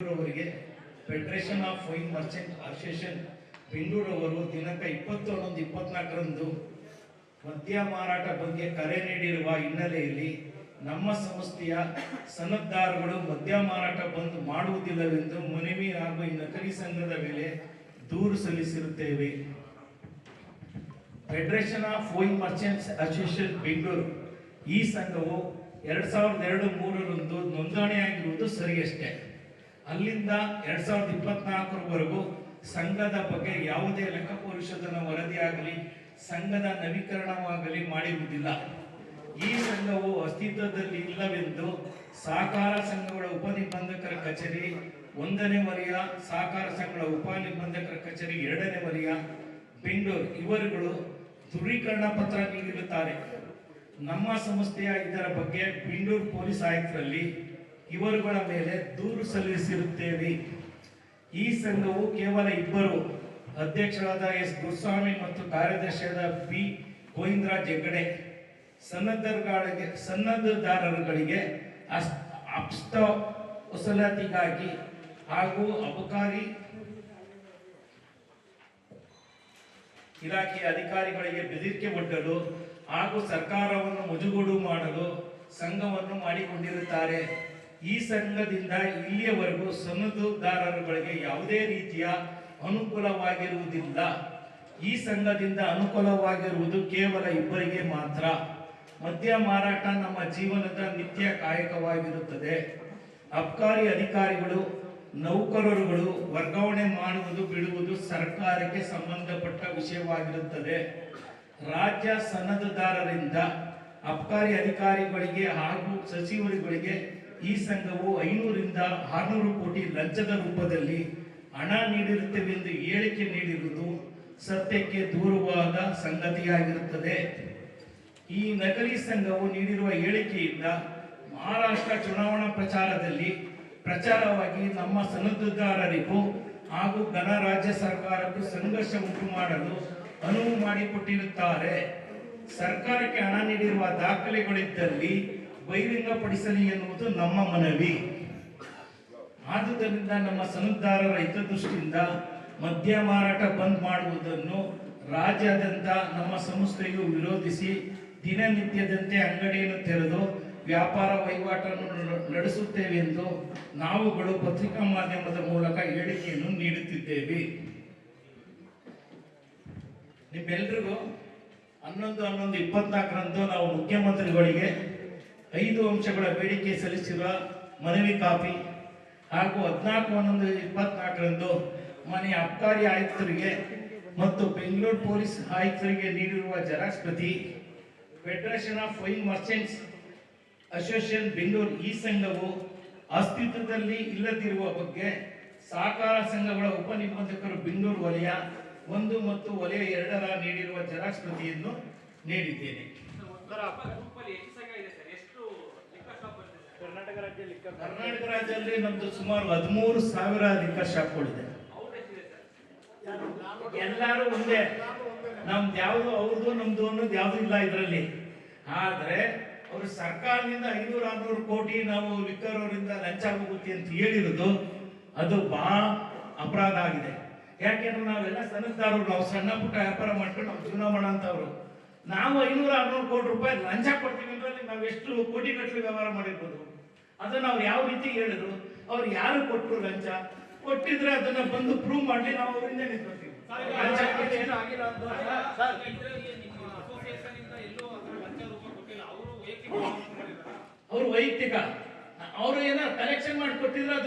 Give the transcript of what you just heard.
ಅವರಿಗೆ federation of wine merchant association ಬೆಂಗಳೂರವರು ದಿನಾಂಕ ಇಪ್ಪತ್ತೊಂದು ಇಪ್ಪತ್ನಾಲ್ಕರಂದು ಮದ್ಯ ಮಾರಾಟ ಬಗ್ಗೆ ಕರೆ ನೀಡಿರುವ ಹಿನ್ನೆಲೆಯಲ್ಲಿ ನಮ್ಮ ಸಂಸ್ಥೆಯ ಸನದ್ದಾರಗಳು ಮದ್ಯ ಮಾರಾಟ ಬಂದ್ ಮಾಡುವುದಿಲ್ಲವೆಂದು ಮನವಿ ಹಾಗೂ ನಕಲಿ ಸಂಘದ ಮೇಲೆ ದೂರು ಸಲ್ಲಿಸಿರುತ್ತೇವೆ. Federation of wine merchants association Bengaluru. ಈ ಸಂಘವು ಎರಡ್ ಸಾವಿರದ ಎರಡು ಮೂರರಂದು ನೋಂದಣಿಯಾಗಿರುವುದು ಸರಿಯಷ್ಟೇ. ಅಲ್ಲಿಂದ ಎರಡ್ ಸಾವಿರದ ಇಪ್ಪತ್ನಾಲ್ಕರವರೆಗೂ ಸಂಘದ ಬಗ್ಗೆ ಯಾವುದೇ ಲೆಕ್ಕ ವರದಿಯಾಗಲಿ, ಸಂಘದ ನವೀಕರಣವಾಗಲಿ ಮಾಡಿರುವುದಿಲ್ಲ. ಈ ಸಂಘವು ಅಸ್ತಿತ್ವದಲ್ಲಿ ಇಲ್ಲವೆಂದು ಸಹಕಾರ ಸಂಘಗಳ ಉಪನಿಬಂಧಕರ ಕಚೇರಿ ಒಂದನೇ ವಲಯ, ಸಹಕಾರ ಸಂಘಗಳ ಉಪನಿಬಂಧಕರ ಕಚೇರಿ ಎರಡನೇ ವಲಯ, ಬೆಂಗಳೂರು. ಇವರುಗಳು ದೃಢೀಕರಣ ಪತ್ರ ನೀಡಿರುತ್ತಾರೆ. ನಮ್ಮ ಸಂಸ್ಥೆಯ ಇದರ ಬಗ್ಗೆ ಬೆಂಗಳೂರು ಪೊಲೀಸ್ ಆಯುಕ್ತರಲ್ಲಿ ಇವರುಗಳ ಮೇಲೆ ದೂರು ಸಲ್ಲಿಸಿರುತ್ತೇವೆ. ಈ ಸಂಘವು ಕೇವಲ ಇಬ್ಬರು ಅಧ್ಯಕ್ಷರಾದ ಎಸ್. ಗುರುಸ್ವಾಮಿ ಮತ್ತು ಕಾರ್ಯದರ್ಶಿಯಾದ ಬಿ ಗೋವಿಂದರಾಜ್ ಹೆಗ್ಗಡೆ. ಸನ್ನದ್ಧರುಗಳಿಗೆ, ಸನ್ನದ್ಧದಾರರುಗಳಿಗೆ ಅಸ್, ಅಪ್ಸ್ತ ವಸೂಲಾತಿಗಾಗಿ ಹಾಗೂ ಅಬಕಾರಿ ಇಲಾಖೆಯ ಅಧಿಕಾರಿಗಳಿಗೆ ಬೆದರಿಕೆ ಒಡ್ಡಲು ಹಾಗೂ ಸರ್ಕಾರವನ್ನು ಮುಜುಗೋಡು ಮಾಡಲು ಸಂಘವನ್ನು ಮಾಡಿಕೊಂಡಿರುತ್ತಾರೆ. ಈ ಸಂಘದಿಂದ ಇಲ್ಲಿಯವರೆಗೂ ಸನದುದಾರರುಗಳಿಗೆ ಯಾವುದೇ ರೀತಿಯ ಅನುಕೂಲವಾಗಿರುವುದಿಲ್ಲ. ಈ ಸಂಘದಿಂದ ಅನುಕೂಲವಾಗಿರುವುದು ಕೇವಲ ಇಬ್ಬರಿಗೆ ಮಾತ್ರ. ಮದ್ಯ ಮಾರಾಟ ನಮ್ಮ ಜೀವನದ ನಿತ್ಯ ಕಾಯಕವಾಗಿರುತ್ತದೆ. ಅಬ್ಕಾರಿ ಅಧಿಕಾರಿಗಳು, ನೌಕರರುಗಳು ವರ್ಗಾವಣೆ ಮಾಡುವುದು ಬಿಡುವುದು ಸರ್ಕಾರಕ್ಕೆ ಸಂಬಂಧಪಟ್ಟ ವಿಷಯವಾಗಿರುತ್ತದೆ. ರಾಜ್ಯ ಸನ್ನದ್ಧದಾರರಿಂದ ಅಬ್ಕಾರಿ ಅಧಿಕಾರಿಗಳಿಗೆ ಹಾಗೂ ಸಚಿವರುಗಳಿಗೆ ಈ ಸಂಘವು ಐನೂರಿಂದ ಆರುನೂರು ಕೋಟಿ ಲಂಚದ ರೂಪದಲ್ಲಿ ಹಣ ನೀಡಿರುತ್ತೇವೆಂದು ಹೇಳಿಕೆ ನೀಡಿರುವುದು ಸತ್ಯಕ್ಕೆ ದೂರವಾದ ಸಂಗತಿಯಾಗಿರುತ್ತದೆ. ಈ ನಕಲಿ ಸಂಘವು ನೀಡಿರುವ ಹೇಳಿಕೆಯಿಂದ ಮಹಾರಾಷ್ಟ್ರ ಚುನಾವಣಾ ಪ್ರಚಾರದಲ್ಲಿ ಪ್ರಚಾರವಾಗಿ ನಮ್ಮ ಸನ್ನದ್ಧದಾರರಿಗೂ ಹಾಗೂ ಗಣರಾಜ್ಯ ಸರ್ಕಾರಕ್ಕೂ ಸಂಘರ್ಷ ಉಂಟು ಮಾಡಲು ಅನುವು ಮಾಡಿಕೊಟ್ಟಿರುತ್ತಾರೆ. ಸರ್ಕಾರಕ್ಕೆ ಹಣ ನೀಡಿರುವ ದಾಖಲೆಗಳಿದ್ದಲ್ಲಿ ಬಹಿರಂಗಪಡಿಸಲಿ ಎನ್ನುವುದು ನಮ್ಮ ಮನವಿ. ಆದುದರಿಂದ ನಮ್ಮ ಸನದ್ದಾರರ ಹಿತದೃಷ್ಟಿಯಿಂದ ಮದ್ಯ ಮಾರಾಟ ಬಂದ್ ಮಾಡುವುದನ್ನು ರಾಜ್ಯಾದ್ಯಂತ ನಮ್ಮ ಸಂಸ್ಥೆಯು ವಿರೋಧಿಸಿ ದಿನನಿತ್ಯದಂತೆ ಅಂಗಡಿಯನ್ನು ತೆರೆದು ವ್ಯಾಪಾರ ವಹಿವಾಟನ್ನು ನಡೆಸುತ್ತೇವೆ ನಡೆಸುತ್ತೇವೆಂದು ನಾವುಗಳು ಪತ್ರಿಕಾ ಮಾಧ್ಯಮದ ಮೂಲಕ ಹೇಳಿಕೆಯನ್ನು ನೀಡುತ್ತಿದ್ದೇವೆ. ನಿಮ್ಮೆಲ್ರಿಗೂ ಹನ್ನೊಂದು ಹನ್ನೊಂದು ಇಪ್ಪತ್ನಾಲ್ಕರಂದು ನಾವು ಮುಖ್ಯಮಂತ್ರಿಗಳಿಗೆ ಐದು ಅಂಶಗಳ ಬೇಡಿಕೆ ಸಲ್ಲಿಸಿರುವ ಮನವಿ ಕಾಪಿ ಹಾಗೂ ಹದಿನಾಲ್ಕು ಹನ್ನೊಂದು ಇಪ್ಪತ್ನಾಲ್ಕರಂದು ಮನೆಯ ಅಬ್ಕಾರಿ ಆಯುಕ್ತರಿಗೆ ಮತ್ತು ಬೆಂಗಳೂರು ಪೊಲೀಸ್ ಆಯುಕ್ತರಿಗೆ ನೀಡಿರುವ ಜೆರಾಕ್ಸ್ ಪ್ರತಿ federation of fine merchants association Bengaluru ಈ ಸಂಘವು ಅಸ್ತಿತ್ವದಲ್ಲಿ ಇಲ್ಲದಿರುವ ಬಗ್ಗೆ ಸಹಕಾರ ಸಂಘಗಳ ಉಪನಿಬಂಧಕರು ಬೆಂಗಳೂರು ವಲಯ ಒಂದು ಮತ್ತು ವಲಯ ಎರಡರ ನೀಡಿರುವ ಜೆರಾಕ್ಸ್ ಪ್ರತಿಯನ್ನು ನೀಡಿದ್ದೇನೆ ಕರ್ನಾಟಕ ರಾಜ್ಯ ಕರ್ನಾಟಕ ರಾಜ್ಯದಲ್ಲಿ ನಮ್ದು ಸುಮಾರು ಹದಿಮೂರು ಸಾವಿರ ಲಿಕ್ಕರ್ ಶಾಪ್ಗಳಿದೆ ಎಲ್ಲರೂ ಒಂದೇ. ನಮ್ದು ಯಾವುದು ಅವ್ರದ್ದು ನಮ್ದು ಅನ್ನೋದು ಯಾವುದು ಇಲ್ಲ ಇದರಲ್ಲಿ. ಆದ್ರೆ ಅವರು ಸರ್ಕಾರದಿಂದ ಐನೂರ ಆರ್ನೂರು ಕೋಟಿ ನಾವು ಲಿಕ್ಕರ್ ಅವರಿಂದ ಲಂಚ ಹೋಗುತ್ತೆ ಅಂತ ಹೇಳಿರೋದು ಅದು ಬಹಳ ಅಪರಾಧ ಆಗಿದೆ. ಯಾಕೆಂದ್ರೆ ನಾವೆಲ್ಲ ಸಣ್ಣದಾರರು ನಾವು ಸಣ್ಣ ಪುಟ್ಟ ವ್ಯಾಪಾರ ಮಾಡ್ಕೊಂಡು ನಾವು ಜೀವನ ಮಾಡೋಂಥವ್ರು ನಾವು ಐನೂರ ಆರ್ನೂರು ಕೋಟಿ ರೂಪಾಯಿ ಲಂಚ ಕೊಡ್ತೀವಿ ಅಂದ್ರೆ ನಾವು ಎಷ್ಟು ಕೋಟಿ ಗಟ್ಟಲೆ ವ್ಯವಹಾರ ಮಾಡಿರ್ಬೋದು. ಅದನ್ನ ಅವ್ರು ಯಾವ ರೀತಿ ಹೇಳಿದ್ರು ಅವ್ರು ಯಾರು ಕೊಟ್ಟರು ಲಂಚ? ಕೊಟ್ಟಿದ್ರೆ ಅದನ್ನ ಬಂದು ಪ್ರೂವ್ ಮಾಡಿ ನಾವು ಅವರಿಂದ ನಿಂತ್ಕೊತೀವಿ. ಅವರು ವೈಯಕ್ತಿಕ ಅವ್ರು ವೈಯಕ್ತಿಕ. ಅವರು ಏನೋ ಕಲೆಕ್ಷನ್ ಮಾಡಿ ಕೊಟ್ಟಿದ್ರೆ